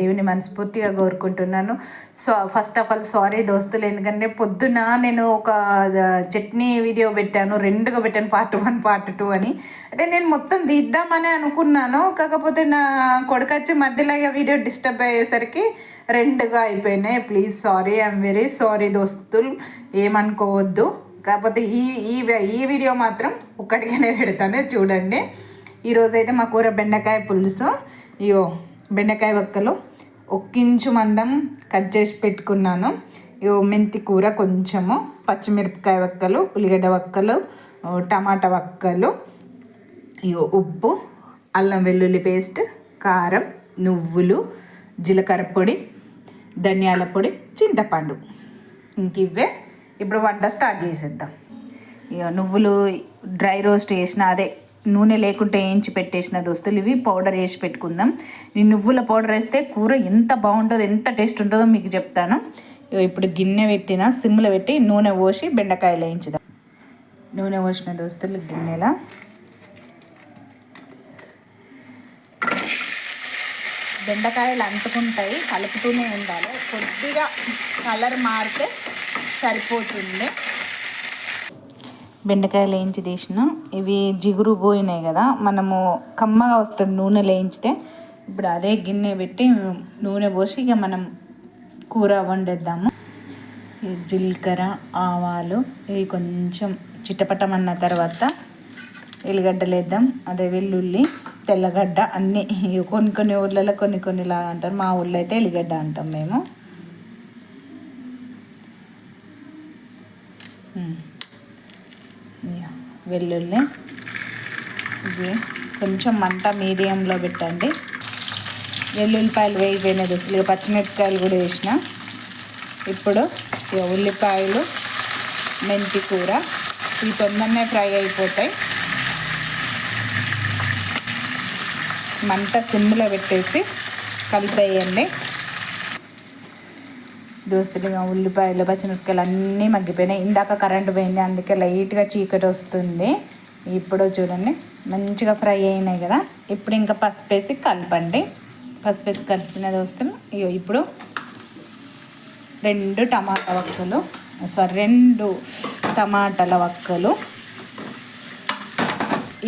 దేవుని మనస్ఫూర్తిగా కోరుకుంటున్నాను. So first of all sorry దోస్తులు ఎందుకంటే పొద్దున నేను ఒక చట్నీ వీడియో పెట్టాను రెండుగా పెట్టాను పార్ట్ వన్ పార్ట్ టూ అని. అంటే నేను మొత్తం తీద్దామని అనుకున్నాను. కాకపోతే నా కొడుకు వచ్చి మధ్యలో వీడియో డిస్టర్బ్ అయ్యేసరికి రెండుగా అయిపోయినాయి. Please sorry I'm very sorry దోస్తులు. ఏమనుకోవద్దు. కాకపోతే ఈ ఈ ఈ వీడియో మాత్రం ఒక్కటిగానే పెడతాను. చూడండి. ఈరోజైతే మా కూర బెండకాయ పులుసు. ఇయో బెండకాయ వక్కలు. ఒక్కించు మందం కట్ చేసి పెట్టుకున్నాను. ఇగో మెంతి కూర కొంచెము పచ్చిమిరపకాయ వక్కలు ఉల్లిగడ్డ వక్కలు టమాటా వక్కలు ఇగో ఉప్పు అల్లం వెల్లుల్లి పేస్ట్ కారం నువ్వులు జీలకర్ర పొడి ధనియాల పొడి చింతపండు. ఇంక ఇవే. ఇప్పుడు వంట స్టార్ట్ చేసేద్దాం. ఇక నువ్వులు డ్రై రోస్ట్ చేసిన అదే నూనె లేకుంటే వేయించి పెట్టేసిన దోస్తులు ఇవి. పౌడర్ వేసి పెట్టుకుందాం. ఈ నువ్వుల పౌడర్ వేస్తే కూర ఎంత బాగుంటుందో ఎంత టేస్ట్ ఉంటుందో మీకు చెప్తాను. ఇప్పుడు గిన్నె పెట్టిన సిమ్లో పెట్టి నూనె పోసి బెండకాయలు వేయించుదాం. నూనె పోసిన దోస్తులు గిన్నెలా. బెండకాయలు అంటుకుంటాయి కలుపుతూనే ఉండాలి. కొద్దిగా కలర్ మారితే సరిపోతుంది. బెండకాయలు వేయించి తీసిన. ఇవి జిగురు పోయినాయి కదా మనము కమ్మగా వస్తుంది నూనె వేయించితే ఇప్పుడు అదే గిన్నె పెట్టి నూనె పోసి ఇక మనం కూర వండేద్దాము. ఈ జీలకర్ర ఆవాలు ఇవి కొంచెం చిట్టపట్టమన్న తర్వాత ఎల్లిగడ్డలు వేద్దాం. అదే వెల్లుల్లి తెల్లగడ్డ అన్నీ కొన్ని కొన్ని ఊర్లలో కొన్ని కొన్ని లాగా అంటారు. మా ఊళ్ళో అయితే ఎల్లిగడ్డ అంటాం మేము. వెల్లుల్లి. ఇవి కొంచెం మంట మీడియంలో పెట్టండి. వెల్లుల్లిపాయలు వేయిపోయినది ఇక పచ్చిమిరపకాయలు కూడా వేసిన. ఇప్పుడు ఇక ఉల్లిపాయలు మెంతి కూర ఇవి తొందరనే ఫ్రై అయిపోతాయి. మంట సిమ్లో పెట్టేసి కలిపేయండి. దోస్తులుగా ఉల్లిపాయలు పచ్చిమిరపకాయలు అన్నీ మగ్గిపోయినాయి. ఇందాక కరెంటు పోయింది అందుకే లైట్గా చీకటి వస్తుంది. ఇప్పుడు చూడండి మంచిగా ఫ్రై అయినాయి కదా. ఇప్పుడు ఇంకా పసుపు వేసి కలపండి. పసుపు వేసి కలిపిన దోస్తులు ఇగో ఇప్పుడు రెండు టమాటా వక్కలు సారీ రెండు టమాటాల వక్కలు.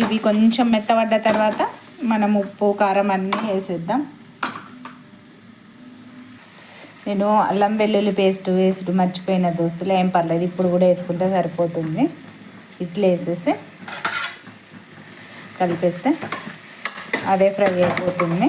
ఇవి కొంచెం మెత్తబడ్డ తర్వాత మనం ఉప్పు కారం అన్నీ వేసేద్దాం. నేను అల్లం వెల్లుల్లి పేస్ట్ వేసుడు మర్చిపోయిన దోస్తులు ఏం పర్లేదు ఇప్పుడు కూడా వేసుకుంటే సరిపోతుంది. ఇట్లా వేసేసి కలిపేస్తే అదే ఫ్రై అయిపోతుంది.